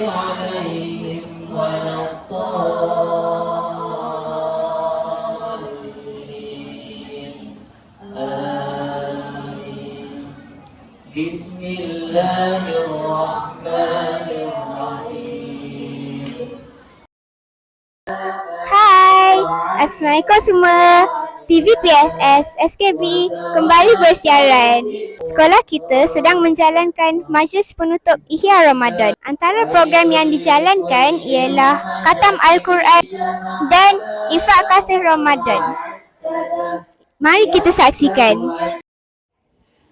عليهم ولا الضالين آمين بسم الله الرحمن الرحيم Hai, Assalamualaikum semua. TV PSS SKB kembali bersiaran. Sekolah kita sedang menjalankan majlis penutup Ihya Ramadan. Antara program yang dijalankan ialah Katam Al-Quran dan Ifat Kasih Ramadan. Mari kita saksikan.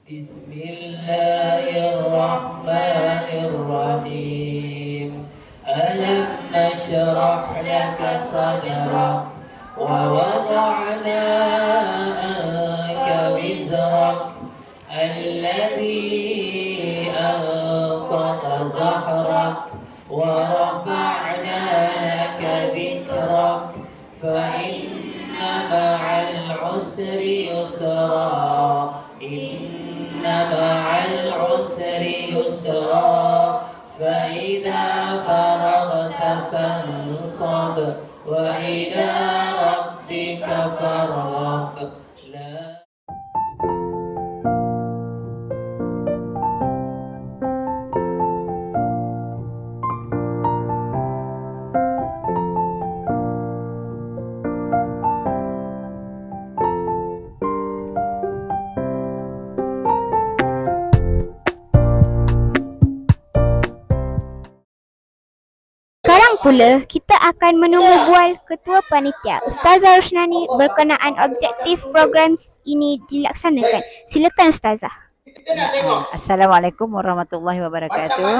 Bismillahirrahmanirrahim. Alam nashrah laka sadrak. ووضعنا عنك وزرك الذي أنقض ظهرك ورفعنا لك ذكرك فإن مع العسر يسرا إن مع العسر يسرا فإذا فرغت فانصب وإلى ربك فارغب pula kita akan menunggu bual Ketua Panitia Ustazah Rusnani berkenaan objektif program ini dilaksanakan. Silakan Ustazah. Assalamualaikum warahmatullahi wabarakatuh.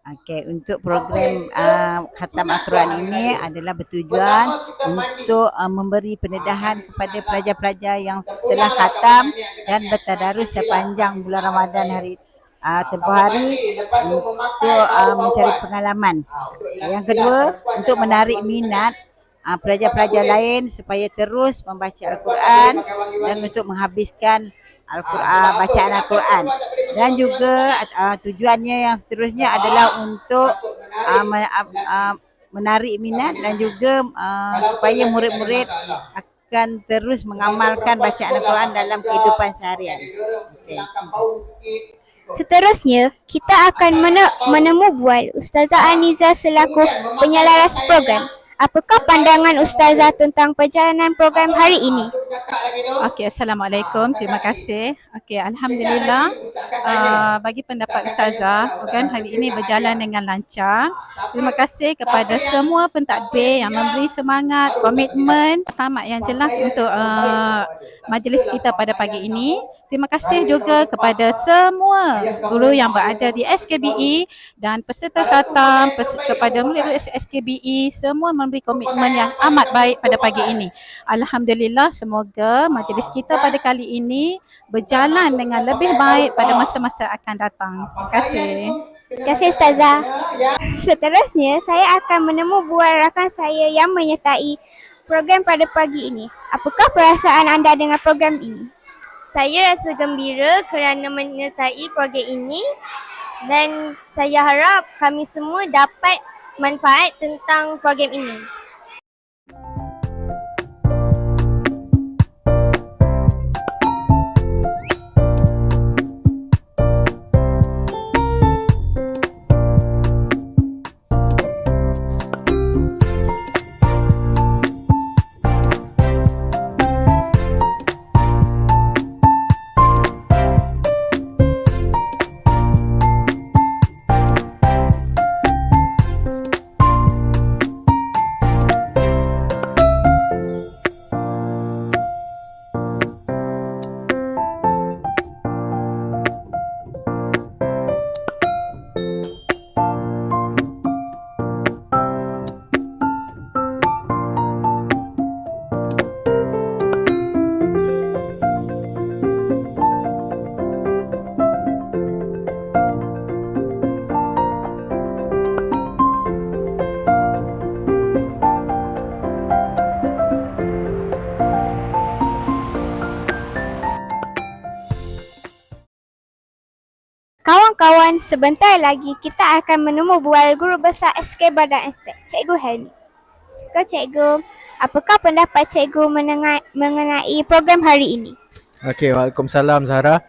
Okey, untuk program uh, khatam Al-Quran ini adalah bertujuan untuk uh, memberi pendedahan kepada pelajar-pelajar yang telah khatam dan bertadarus sepanjang bulan Ramadan hari uh, tempoh hari untuk uh, mencari pengalaman. Yang kedua, untuk menarik minat uh, pelajar-pelajar lain supaya terus membaca Al-Quran dan untuk menghabiskan Al-Quran, bacaan Al-Quran. Dan juga uh, tujuannya yang seterusnya adalah untuk uh, me- uh, menarik minat dan juga uh, supaya murid-murid akan terus mengamalkan bacaan Al-Quran dalam kehidupan seharian. Okay. Seterusnya, kita akan mene- menemu bual Ustazah Aniza selaku penyelaras program. Apakah pandangan Ustazah tentang perjalanan program hari ini? Okey, Assalamualaikum. Terima kasih. Okey, Alhamdulillah. Uh, bagi pendapat Ustazah, program hari ini berjalan dengan lancar. Terima kasih kepada semua pentadbir yang memberi semangat, komitmen, tamat yang jelas untuk uh, majlis kita pada pagi ini. Terima kasih juga kepada semua guru yang berada di SKBE dan peserta khatam, pes- kepada murid-murid SKBE, semua memberi komitmen yang amat baik pada pagi ini. Alhamdulillah semoga majlis kita pada kali ini berjalan dengan lebih baik pada masa-masa akan datang. Terima kasih. Terima kasih Ustazah. Seterusnya, saya akan menemu bual rakan saya yang menyertai program pada pagi ini. Apakah perasaan anda dengan program ini? Saya rasa gembira kerana menyertai program ini dan saya harap kami semua dapat manfaat tentang program ini. Kawan, sebentar lagi kita akan menemu bual guru besar SK Badan Estek, Cikgu Helmi. Suka Cikgu, apakah pendapat Cikgu menengai, mengenai program hari ini? Okey, Waalaikumsalam Zahra.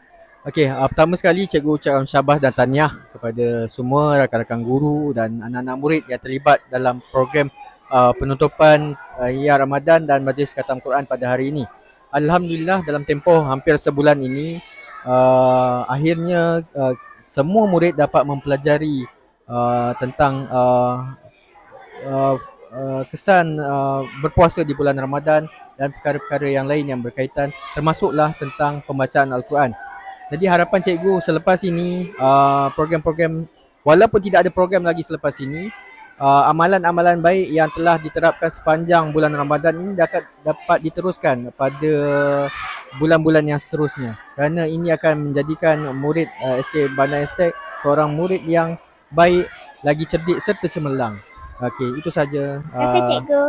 Okey, uh, pertama sekali cikgu ucapkan syabas dan tahniah kepada semua rakan-rakan guru dan anak-anak murid yang terlibat dalam program uh, penutupan uh, Ia Ramadan dan Majlis Khatam Quran pada hari ini. Alhamdulillah dalam tempoh hampir sebulan ini uh, akhirnya uh, semua murid dapat mempelajari uh, tentang uh, uh, uh, kesan uh, berpuasa di bulan Ramadan dan perkara-perkara yang lain yang berkaitan termasuklah tentang pembacaan Al-Quran. Jadi harapan cikgu selepas ini uh, program-program walaupun tidak ada program lagi selepas ini amalan-amalan baik yang telah diterapkan sepanjang bulan Ramadan ini dapat dapat diteruskan pada bulan-bulan yang seterusnya. Kerana ini akan menjadikan murid uh, SK Bandar Estek seorang murid yang baik, lagi cerdik serta cemerlang. Okey, itu saja. Terima kasih Uh, Cikgu.